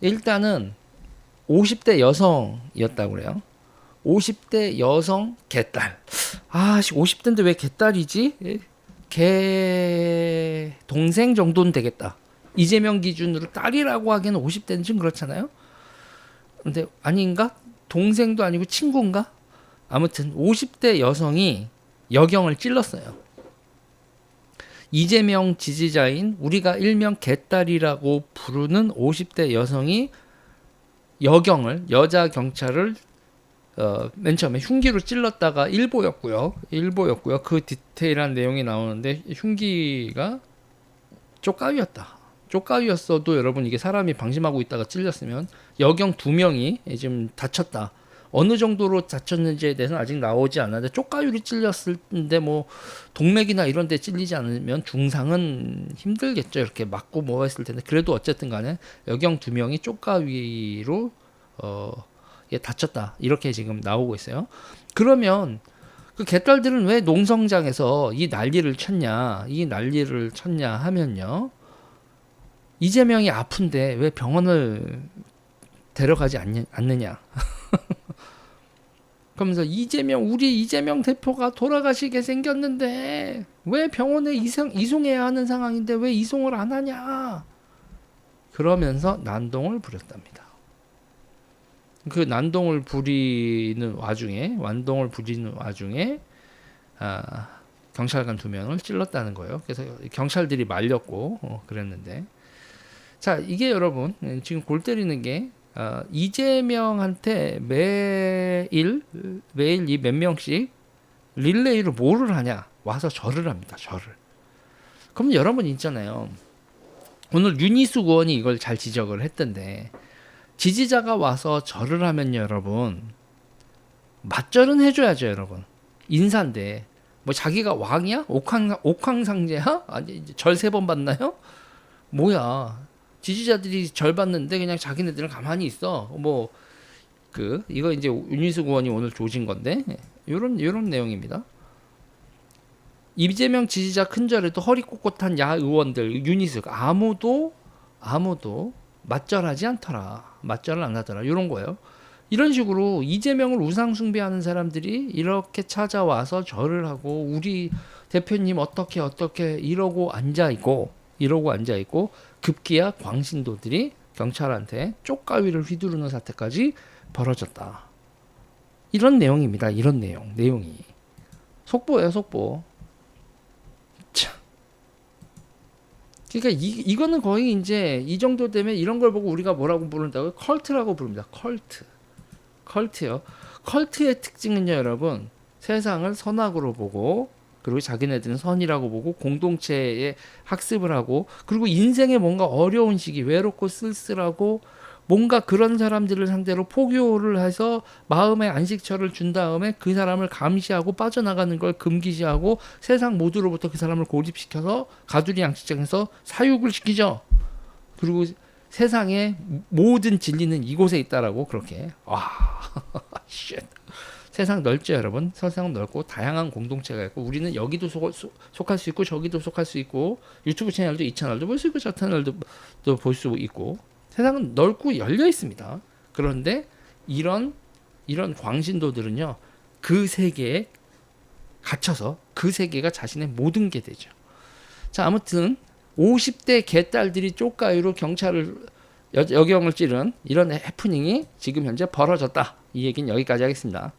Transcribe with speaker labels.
Speaker 1: 일단은 50대 여성이었다고 그래요. 50대 여성 개딸. 아, 씨, 50대인데 왜 개딸이지? 예, 개 동생 정도는 되겠다. 이재명 기준으로 딸이라고 하기에는 50대는 좀 그렇잖아요. 근데 아닌가? 동생도 아니고 친구인가? 아무튼 50대 여성이 여경을 찔렀어요. 이재명 지지자인 우리가 일명 개딸이라고 부르는 50대 여성이 여경을 여자 경찰을 어, 맨 처음에 흉기로 찔렀다가 일보였고요. 일보였고요. 그 디테일한 내용이 나오는데 흉기가 쪽가위였다. 쪽가위였어도 여러분 이게 사람이 방심하고 있다가 찔렸으면 여경 두 명이 지금 다쳤다. 어느 정도로 다쳤는지에 대해서는 아직 나오지 않았는데 쪽가위로 찔렸을 텐데 뭐 동맥이나 이런 데 찔리지 않으면 중상은 힘들겠죠. 이렇게 맞고 뭐 했을 텐데 그래도 어쨌든 간에 여경 두 명이 쪽가위로 어 예, 다쳤다. 이렇게 지금 나오고 있어요. 그러면 그 개딸들은 왜 농성장에서 이 난리를 쳤냐, 이 난리를 쳤냐 하면요. 이재명이 아픈데 왜 병원을 데려가지 않느, 않느냐. 그러면서 이재명, 우리 이재명 대표가 돌아가시게 생겼는데 왜 병원에 이송, 이송해야 하는 상황인데 왜 이송을 안 하냐. 그러면서 난동을 부렸답니다. 그 난동을 부리는 와중에 완동을 부리는 와중에 아, 경찰관 두 명을 찔렀다는 거예요. 그래서 경찰들이 말렸고 어, 그랬는데 자 이게 여러분 음, 지금 골 때리는 게 어, 이재명한테 매일 매일 이 몇 명씩 릴레이로 뭐를 하냐 와서 절을 합니다. 절을. 그럼 여러분 있잖아요. 오늘 윤희수 의원이 이걸 잘 지적을 했던데 지지자가 와서 절을 하면 여러분 맞절은 해줘야죠 여러분 인사인데 뭐 자기가 왕이야 옥황 옥황상제야 아니 절 세 번 받나요 뭐야 지지자들이 절 받는데 그냥 자기네들은 가만히 있어 뭐 그 이거 이제 윤희수 의원이 오늘 조진 건데 요런 요런 내용입니다 이재명 지지자 큰 절에도 허리 꼿꼿한 야 의원들 윤희수 아무도 아무도 맞절하지 않더라. 맞절을 안 하더라. 이런 거예요. 이런 식으로 이재명을 우상 숭배하는 사람들이 이렇게 찾아와서 절을 하고 우리 대표님 어떻게 어떻게 이러고 앉아 있고 이러고 앉아 있고 급기야 광신도들이 경찰한테 쪽가위를 휘두르는 사태까지 벌어졌다. 이런 내용입니다. 이런 내용, 내용이 속보예요, 속보. 참. 그러니까 이 이거는 거의 이제 이 정도 되면 이런 걸 보고 우리가 뭐라고 부른다고 컬트라고 부릅니다. 컬트. 컬트요. 컬트의 특징은요, 여러분. 세상을 선악으로 보고 그리고 자기네들은 선이라고 보고 공동체에 학습을 하고 그리고 인생에 뭔가 어려운 시기 외롭고 쓸쓸하고 뭔가 그런 사람들을 상대로 포교를 해서 마음의 안식처를 준 다음에 그 사람을 감시하고 빠져나가는 걸 금기시하고 세상 모두로부터 그 사람을 고립시켜서 가두리 양식장에서 사육을 시키죠. 그리고 세상의 모든 진리는 이곳에 있다라고 그렇게 와 쉣. 세상 넓죠 여러분 세상 넓고 다양한 공동체가 있고 우리는 여기도 속, 속, 속할 수 있고 저기도 속할 수 있고 유튜브 채널도 이 채널도 볼 수 있고 저 채널도 볼 수 있고 세상은 넓고 열려 있습니다. 그런데 이런 이런 광신도들은요 그 세계에 갇혀서 그 세계가 자신의 모든 게 되죠. 자 아무튼 50대 개딸들이 쪽가위로 경찰을 여, 여경을 찌른 이런 해프닝이 지금 현재 벌어졌다. 이 얘기는 여기까지 하겠습니다.